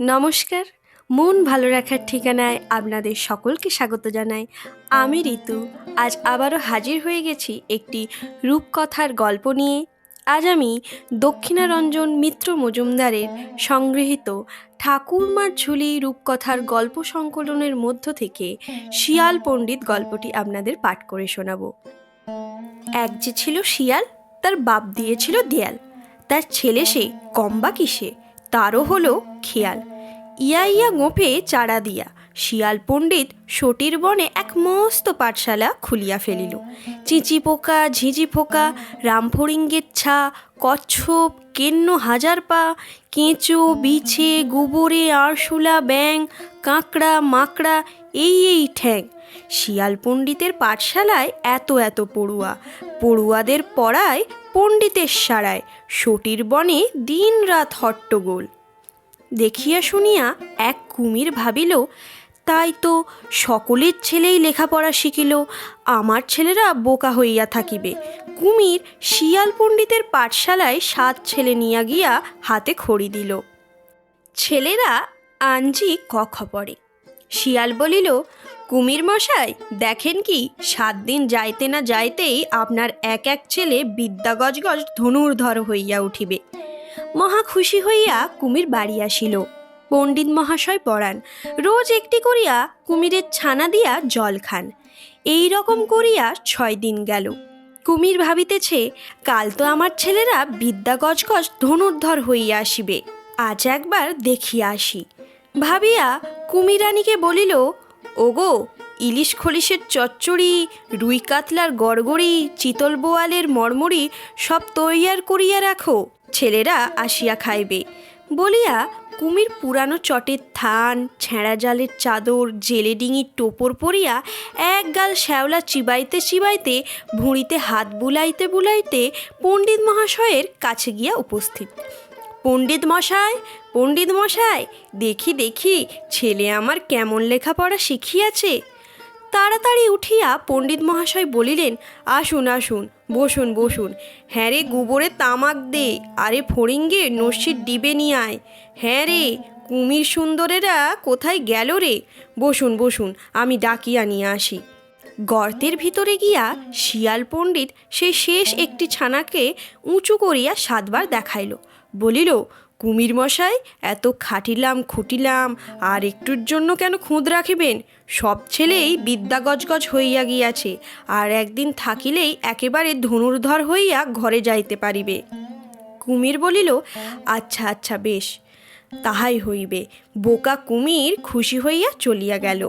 নমস্কার। মন ভালো রাখার ঠিকানায় আপনাদের সকলকে স্বাগত জানাই। আমি ঋতু। আজ আবারও হাজির হয়ে গেছি একটি রূপকথার গল্প নিয়ে। আজ আমি দক্ষিণারঞ্জন মিত্র মজুমদারের সংগৃহীত ঠাকুরমার ঝুলি রূপকথার গল্প সংকলনের মধ্য থেকে শিয়াল পণ্ডিত গল্পটি আপনাদের পাঠ করে শোনাবো। এক যে ছিল শিয়াল, তার বাপ দিয়েছিল দেয়াল। তার ছেলে সে কম্বা কিসে? তারও হলো খেয়াল। ইয়া ইয়া গোঁফে চারা দিয়া শিয়াল পণ্ডিত সটির বনে এক মস্ত পাঠশালা খুলিয়া ফেলিল। চিচি পোকা, ঝিঝি পোকা, রামফড়িঙ্গের ছা, কচ্ছপ, কেন্ন হাজার পা, কেঁচো, বিছে, গোবরে, আরশোলা ব্যাং কাঁকড়া, মাকড়া, এই এই ঠ্যাং। শিয়াল পণ্ডিতের পাঠশালায় এত এত পড়ুয়া। পড়ুয়াদের পড়ায় পণ্ডিতের সারায় সটির বনে দিন রাত হট্টগোল। দেখিয়া শুনিয়া এক কুমির ভাবিল, তাই তো সকলের ছেলেই লেখাপড়া শিখিল, আমার ছেলেরা বোকা হইয়া থাকিবে। কুমির শিয়াল পণ্ডিতের পাঠশালায় সাত ছেলে নিয়া গিয়া হাতে খড়ি দিল। ছেলেরা আঞ্জি ক খবরে শিয়াল বলিল, কুমির মশাই, দেখেন কি, সাত দিন যাইতে না যাইতেই আপনার এক এক ছেলে বিদ্যা গজগজ ধনুর্ধর হইয়া উঠিবে। মহা খুশি হইয়া কুমির বাড়ি আসিল। পণ্ডিত মহাশয় পড়ান রোজ একটি করিয়া কুমিরের ছানা দিয়া জল খান। এই রকম করিয়া ছয় দিন গেল। কুমির ভাবিতেছে, কাল তো আমার ছেলেরা বিদ্যা গজগজ ধনুর্ধর হইয়া আসিবে। আজ একবার দেখিয়া আসি। ভাবিয়া কুমিরানীকে বলিল, ওগো, ইলিশ খলিশের চচ্চড়ি, রুই কাতলার গড়গড়ি, চিতল বোয়ালের মরমরি সব তৈয়ার করিয়া রাখো, ছেলেরা আসিয়া খাইবে। বলিয়া কুমির পুরানো চটের থান, ছেঁড়া জালের চাদর, জেলে ডিঙির টোপর পরিয়া এক গাল শ্যাওলা চিবাইতে চিবাইতে, ভুঁড়িতে হাত বুলাইতে বুলাইতে পণ্ডিত মহাশয়ের কাছে গিয়া উপস্থিত। পণ্ডিত মশাই পণ্ডিত মশাই, দেখি দেখি, ছেলে আমার কেমন লেখাপড়া শিখিয়াছে। তাড়াতাড়ি উঠিয়া পণ্ডিত মহাশয় বলিলেন, আসুন আসুন, বসুন বসুন। হ্যাঁ রে, গোবরে তামাক দে, আরে ফড়িঙ্গে নস্যির ডিবে নিয়ে আয়। হ্যাঁ রে, কুমির সুন্দরেরা কোথায় গেল রে? বসুন বসুন, আমি ডাকিয়া নিয়ে আসি। গর্তের ভিতরে গিয়া শিয়াল পণ্ডিত সেই শেষ একটি ছানাকে উঁচু করিয়া সাতবার দেখাইল। বলিল, কুমির মশাই, এত খাটিলাম, খুটিলাম, আর একটুর জন্য কেন খুঁত রাখিবেন? সব ছেলেই বিদ্যা গজগজ হইয়া গিয়াছে, আর একদিন থাকিলেই একেবারে ধনুর্ধর হইয়া ঘরে যাইতে পারিবে। কুমির বলিল আচ্ছা আচ্ছা বেশ, তাহাই হইবে। বোকা কুমির খুশি হইয়া চলিয়া গেল।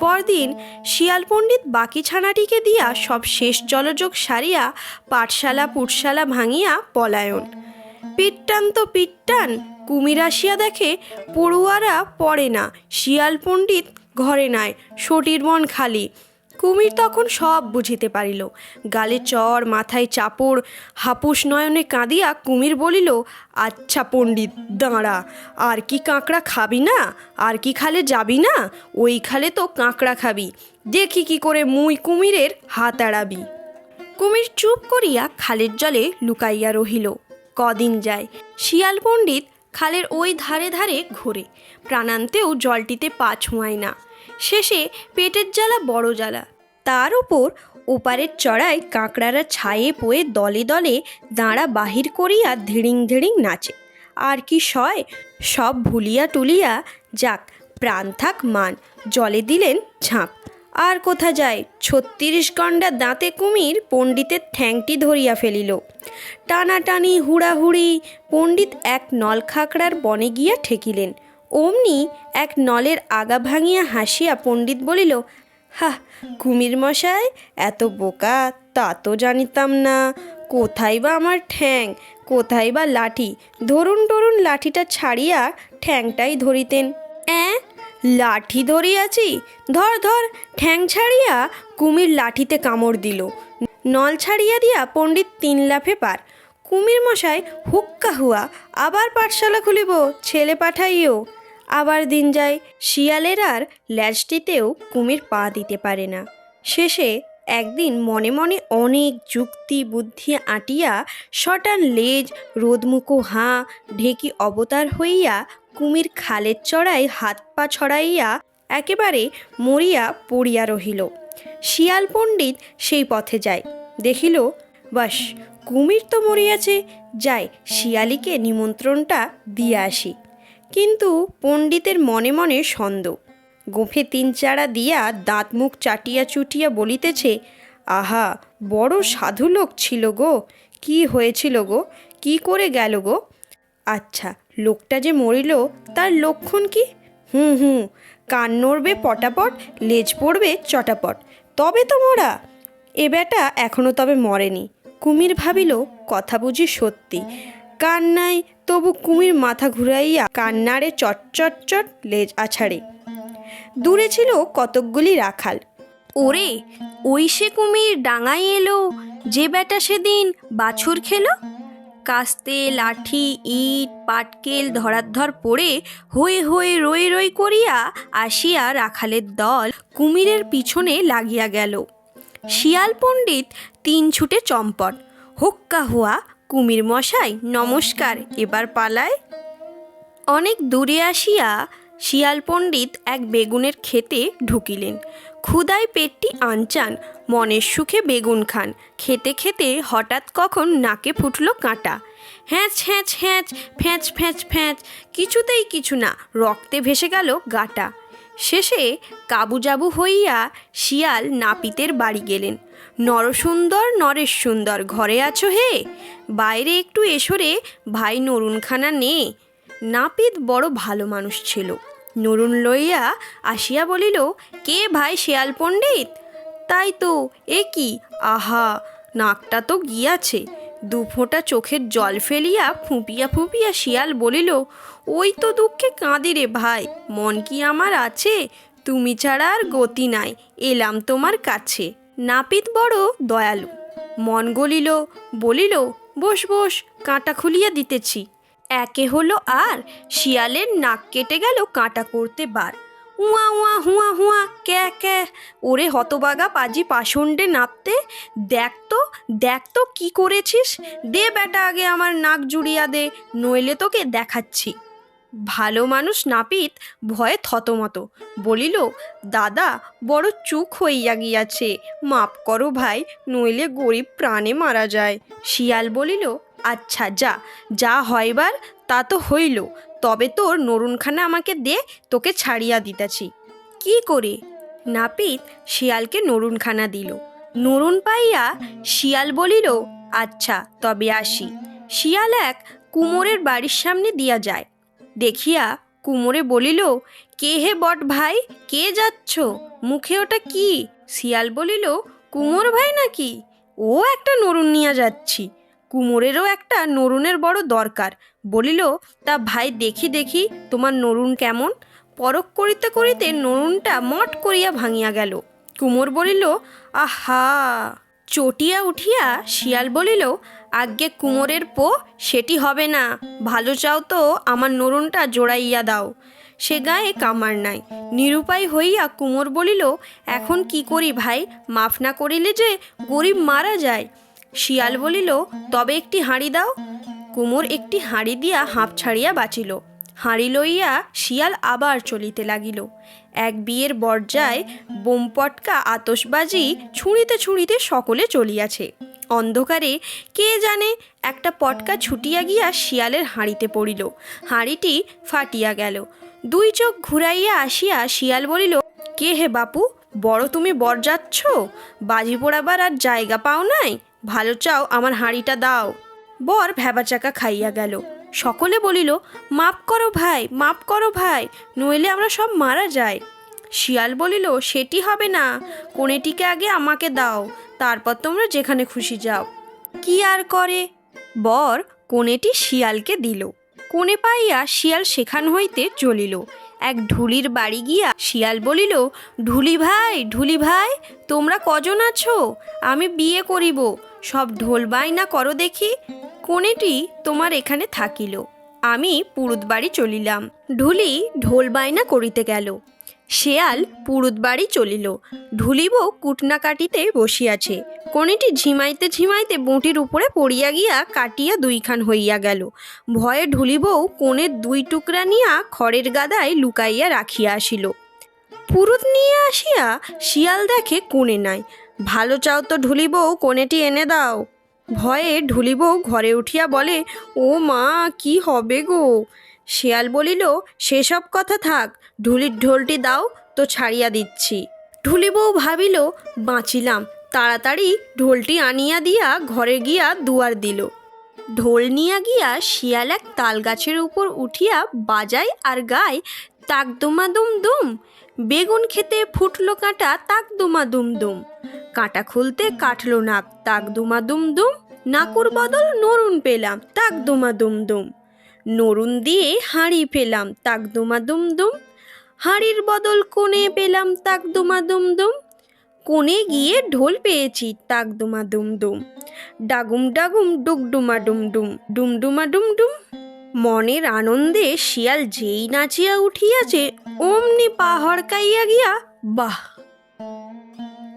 পরদিন শিয়াল পণ্ডিত বাকি ছানাটিকে দিয়া সব শেষ জলযোগ সারিয়া পাঠশালা, পুটশালা ভাঙিয়া পলায়ন। পিট্টান তো পিট্টান, কুমির আসিয়া দেখে পড়ুয়ারা পড়ে না, শিয়াল পণ্ডিত ঘরে নাই সটির মন খালি। কুমির তখন সব বুঝিতে পারিল। গালে চর, মাথায় চাপড়, হাপুস নয়নে কাঁদিয়া কুমির বলিল আচ্ছা পণ্ডিত, দাঁড়া, আর কি কাঁকড়া খাবি না? আর কি খালে যাবি না? ওই খালে তো কাঁকড়া খাবি। দেখি কি করে মুই কুমিরের হাত এড়াবি। কুমির চুপ করিয়া খালের জলে লুকাইয়া রহিল। কদিন যায়। শিয়াল পণ্ডিত খালের ওই ধারে ধারে ঘোরে। প্রাণান্তেও জলটিতে পা ছোঁয়ায় না। শেষে পেটের জ্বালা বড় জ্বালা। তার উপর ওপারের চড়ায় কাঁকড়ারা ছায়ে পোয়ে দলে দলে দাঁড়া বাহির করিয়া ধিড়িং ধিড়িং নাচে। আর কি সয়, সব ভুলিয়া টুলিয়া যাক, প্রাণ থাক মান। জলে দিলেন ঝাঁপ আর কোথা যায়? ছত্রিশ গন্ডা দাঁতে কুমির পণ্ডিতের ঠ্যাংটি ধরিয়া ফেলিল। টানাটানি, হুড়াহুড়ি পণ্ডিত এক নল খাকড়ার বনে গিয়া ঠেকিলেন। অমনি এক নলের আগা ভাঙিয়া হাসিয়া পণ্ডিত বলিল হা কুমির মশাই এত বোকা, তা তো জানিতাম না। কোথায় বা আমার ঠ্যাং, কোথায় বা লাঠি? ধরুন টরুন লাঠিটা ছাড়িয়া ঠ্যাংটাই ধরিতেন। লাঠি ধরিয়াছি, ধর ধর, ঠ্যাং ছাড়িয়া কুমির লাঠিতে কামড় দিল। নল ছাড়িয়া দিয়া পণ্ডিত তিন লাফে পার। কুমির মশাই হুক্কা হুয়া, আবার পাঠশালা খুলিব, ছেলে পাঠাইও। আবার দিন যায়, শিয়ালের আর ল্যাজটিতেও কুমির পা দিতে পারে না। শেষে একদিন মনে মনে অনেক যুক্তি, বুদ্ধি আঁটিয়া শটান লেজ, রোদমুখো হাঁ ঢেকি অবতার হইয়া কুমির খালের চড়াই হাত পা ছড়াইয়া একেবারে মরিয়া পড়িয়া রহিল। শিয়াল পণ্ডিত সেই পথে যায়। দেখিল, বাস, কুমির তো মরিয়াছে, যাই শিয়ালিকে নিমন্ত্রণটা দিয়ে আসি। কিন্তু পণ্ডিতের মনে মনে সন্দেহ। গোফে তিন চারা দিয়া দাঁত মুখ চাটিয়া চুটিয়া বলিতেছে, আহা, বড় সাধু লোক ছিল গো, কি হয়েছিল গো, কি করে গেল গো? আচ্ছা লোকটা যে মরিল, তার লক্ষণ কি? হুম হুম কান নড়বে পটাপট, লেজ পড়বে চটাপট, তবে তো মরা। এ বেটা এখনও তবে মরেনি। কুমির ভাবিল, কথা বুঝি সত্যি। কান্নায় তবু কুমির মাথা ঘুরাইয়া কান্নারে চট চট চট লেজ আছাড়ে। দূরে ছিল কতকগুলি রাখাল। ওরে, ওই সে কুমির ডাঙায় এলো, যে বেটা সেদিন বাছুর খেলো। কাস্তে, লাঠি, ইট, পাটকেল ধরাধর পড়ে হয়ে হয়ে রই রই করিয়া আসিয়া রাখালের দল কুমিরের পিছনে লাগিয়া গেল। শিয়াল পণ্ডিত তিন ছুটে চম্পট। হোক্কা হুয়া, কুমির মশাই নমস্কার, এবার পালায়। অনেক দূরে আসিয়া শিয়াল পণ্ডিত এক বেগুনের খেতে ঢুকিলেন। ক্ষুদায় পেটটি আনচান, মনের সুখে বেগুন খান। খেতে খেতে হঠাৎ কখন নাকে ফুটল কাঁটা। হ্যাঁচ হ্যাঁচ হ্যাঁচ, ফ্যাঁচ ফ্যাঁচ ফ্যাঁচ, কিছুতেই কিছু না, রক্তে ভেসে গেল গাটা। শেষে কাবুজাবু হইয়া শিয়াল নাপিতের বাড়ি গেলেন। নরসুন্দর, নরেশ সুন্দর, ঘরে আছো হে? বাইরে একটু এসরে ভাই নরুনখানা নে। নাপিত বড় ভালো মানুষ ছিল। নরুন লইয়া আসিয়া বলিল, কে ভাই শেয়াল পণ্ডিত? তাই তো এ কি? আহা, নাকটা তো গিয়াছে। দু ফোঁটা চোখের জল ফেলিয়া ফুঁপিয়া ফুঁপিয়া শিয়াল বলিল, ওই তো দুঃখে কাঁদি রে ভাই, মন কি আমার আছে? তুমি ছাড়া আর গতি নাই, এলাম তোমার কাছে। নাপিত বড় দয়ালু। মন গলিল, বলিল, বস বস, কাঁটা খুলিয়া দিতেছি। একে হলো আর, শিয়ালের নাক কেটে গেল কাঁটা করতে বার। উয়া উয়া, হুয়া হুয়া, ক্যা ক্যা, ওরে হতবাগা পাজি পাষণ্ডে নাপতে, দেখ তো দেখ তো কি করেছিস, দে বেটা আগে আমার নাক জুড়িয়া দে, নইলে তোকে দেখাচ্ছি। ভালো মানুষ নাপিত ভয়ে থতমত, বলিল, দাদা, বড় চুক হইয়া গিয়াছে, মাপ করো ভাই, নইলে গরিব প্রাণে মারা যায়। শিয়াল বলিল আচ্ছা যা যা হইবার তা তো হইল। তবে তোর নরুনখানা আমাকে দে, তোকে ছাড়িয়া দিতেছি। কি করে? নাপিত শিয়ালকে নরুনখানা দিল। নরুন পাইয়া শিয়াল বলিল আচ্ছা তবে আসি। শিয়াল এক কুমোরের বাড়ির সামনে দিয়া যায়। দেখিয়া কুমোরে বলিল, কে হে বট ভাই? কে যাচ্ছ? মুখে ওটা কি? শিয়াল বলিল, কুমোর ভাই নাকি? ও একটা নরুন নিয়ে যাচ্ছি। কুমোরেরও একটা নরুনের বড় দরকার। বলিল, তা ভাই দেখি দেখি তোমার নরুন কেমন? পরক করিতে করিতে নরুনটা মট করিয়া ভাঙিয়া গেল। কুমোর বলিল, আহা! চটিয়া উঠিয়া শিয়াল বলিল, আজ্ঞে কুমোরের পো, সেটি হবে না। ভালো চাও তো আমার নরুনটা জোড়াইয়া দাও। সে গায়ে কামার নাই। নিরুপায় হইয়া কুমোর বলিল, এখন কি করি ভাই? মাফ না করিলে যে গরিব মারা যায়। শিয়াল বলিল, তবে একটি হাঁড়ি দাও। কুমোর একটি হাঁড়ি দিয়া হাঁপ ছাড়িয়া বাঁচিল। হাঁড়ি লইয়া শিয়াল আবার চলিতে লাগিল। এক বিয়ের বর্জায় বোমপটকা আতসবাজি ছুঁড়িতে ছুঁড়িতে সকলে চলিয়াছে। অন্ধকারে কে জানে একটা পটকা ছুটিয়া গিয়া শিয়ালের হাঁড়িতে পড়িল। হাঁড়িটি ফাটিয়া গেল। দুই চোখ ঘুরাইয়া আসিয়া শিয়াল বলিল, কে হে বাপু, বড় তুমি বর যাচ্ছ বাজি পোড়াবার আর জায়গা পাও নাই? ভালো চাও, আমার হাঁড়িটা দাও। বর ভ্যাবাচাকা খাইয়া গেল। সকলে বলিল, মাপ করো ভাই, মাপ করো ভাই, নইলে আমরা সব মারা যাই। শিয়াল বলিল, সেটি হবে না, কোণেটিকে আগে আমাকে দাও, তারপর তোমরা যেখানে খুশি যাও। কি আর করে? বর কোণেটি শিয়ালকে দিল। কোণে পাইয়া শিয়াল সেখান হইতে চলিল। এক ঢুলির বাড়ি গিয়া শিয়াল বলিল, ঢুলি ভাই ঢুলি ভাই, তোমরা কজন আছো? আমি বিয়ে করিব। সব ঢোল বাইনা করো দেখি। কোণেটি তোমার এখানে থাকিল। আমি পুরুত বাড়ি চলিলাম। ঢুলি ঢোল বাইনা করিতে গেল। শেয়াল পুরুত বাড়ি চলিল। ঢুলিব কুটনা কাটিতে বসিয়াছে। কোণেটি ঝিমাইতে ঝিমাইতে বঁটির উপরে পড়িয়া গিয়া কাটিয়া দুইখান হইয়া গেল। ভয়ে ঢুলিবও কোণের দুই টুকরা নিয়া খড়ের গাদায় লুকাইয়া রাখিয়া আসিল। পুরুত নিয়ে আসিয়া শিয়াল দেখে কোণে নাই। ভালো চাও তো ঢুলিবও কোণেটি এনে দাও। ভয়ে ঢুলিবও ঘরে উঠিয়া বলে, ও মা, কি হবে গো? শিয়াল বলিল, সেসব কথা থাক, ঢুলির ঢোলটি দাও, তো ছাড়িয়া দিচ্ছি। ঢুলি বউ ভাবিল, বাঁচিলাম। তাড়াতাড়ি ঢোলটি আনিয়া দিয়া ঘরে গিয়া দুয়ার দিল। ঢোল নিয়া গিয়া শিয়াল এক তাল গাছের উপর উঠিয়া বাজায় আর গায়, তাক দুম দুম। বেগুন খেতে ফুটলো কাঁটা, তাক দুমা দুম দুম কাঁটা খুলতে কাটলো নাক, তাক দুমা দুম দুম নাকুর বদল নরুন পেলাম, তাক দুমা দুম দুম নরুন দিয়ে হাঁড়ি পেলাম তাক দুমা দুম দুম হাঁড়ির বদল কোণে পেলাম, তাক দুমা দুম দুম কোণে গিয়ে ঢোল পেয়েছি, তাক দুমা দুম দুম ডাগুম ডাগুম ডুগডুমা ডুম ডুম ডুমডুমা। ডুম ডুম মনের আনন্দে শিয়াল যেই নাচিয়া উঠিয়াছে অমনি পা হড়কাইয়া গিয়া, বাহ!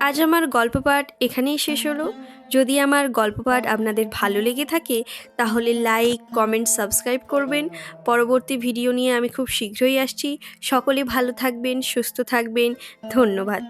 আজ আমার গল্প পাঠ এখানেই শেষ হলো। যদি আমার গল্প পাঠ আপনাদের ভালো লেগে থাকে, তাহলে লাইক, কমেন্ট, সাবস্ক্রাইব করবেন। পরবর্তী ভিডিও নিয়ে আমি খুব শীঘ্রই আসছি। সকলে ভালো থাকবেন, সুস্থ থাকবেন। ধন্যবাদ।